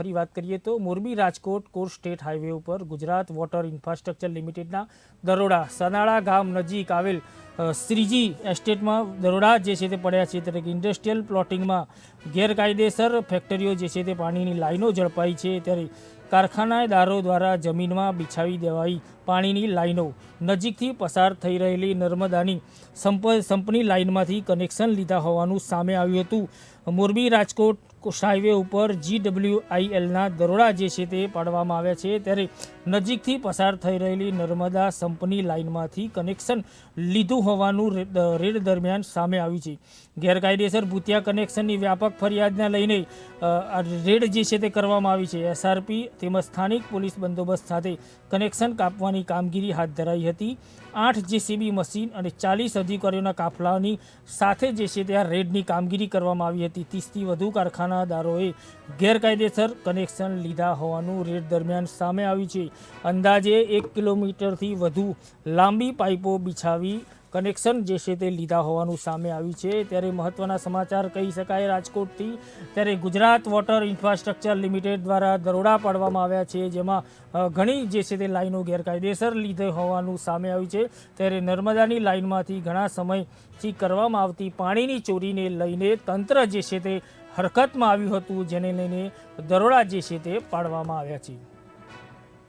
ફરી વાત કરીએ તો Morbi Rajkot core state highway ઉપર ગુજરાત વોટર ઇન્ફ્રાસ્ટ્રક્ચર લિમિટેડના દરોડા સનાળા ગામ નજીક આવેલ શ્રીજી એસ્ટેટમાં દરોડા જે છે તે પડ્યા છે. ત્યારે કે ઇન્ડસ્ટ્રીયલ પ્લોટિંગમાં ગેરકાયદેસર ફેક્ટરીઓ જે છે તે પાણીની લાઈનો ઝડપાઈ છે. ત્યારે કારખાનાદારો દ્વારા જમીનમાં બિછાવી દેવાઈ પાણીની લાઈનો. નજીકથી પસાર થઈ રહેલી નર્મદાની સંપ, સંપની લાઇનમાંથી કનેક્શન લીધા હોવાનું સામે આવ્યું હતું. મોરબી રાજકોટ હાઈવે ઉપર જીડબ્લ્યુઆઈએલના દરોડા જે છે તે પાડવામાં આવ્યા છે, ત્યારે નજીકથી પસાર થઈ રહેલી નર્મદા સંપની લાઇનમાંથી કનેક્શન લીધું હોવાનું રેડ દરમિયાન સામે આવ્યું છે. ગેરકાયદેસર ભૂતિયા કનેક્શનની વ્યાપક ફરિયાદને લઈને રેડ જે છે તે કરવામાં આવી છે. એસઆરપી તેમજ સ્થાનિક પોલીસ બંદોબસ્ત સાથે કનેક્શન કાપવાની કામગીરી હાથ ધરાઈ હતી. આઠ જેસીબી મશીન અને ચાલીસ અધિકારીઓના કાફલાની સાથે જે છે તે આ રેડની કામગીરી કરવામાં આવી હતી. ત્રીસથી વધુ કારખાનાદારોએ ગેરકાયદેસર કનેક્શન લીધા હોવાનું રેડ દરમિયાન સામે આવ્યું છે. અંદાજે એક કિલોમીટરથી વધુ લાંબી પાઇપો બિછાવી કનેક્શન જે છે તે લીધા હોવાનું સામે આવ્યું છે. ત્યારે મહત્વના સમાચાર કહી શકાય, રાજકોટથી ત્યારે ગુજરાત વોટર ઇન્ફ્રાસ્ટ્રક્ચર લિમિટેડ દ્વારા દરોડા પાડવામાં આવ્યા છે, જેમાં ઘણી જે છે તે લાઈનો ગેરકાયદેસર લીધે હોવાનું સામે આવ્યું છે. ત્યારે નર્મદાની લાઇનમાંથી ઘણા સમયથી કરવામાં આવતી પાણીની ચોરીને લઈને તંત્ર જે છે તે હરકતમાં આવ્યું હતું, જેને લઈને દરોડા જે છે તે પાડવામાં આવ્યા છે.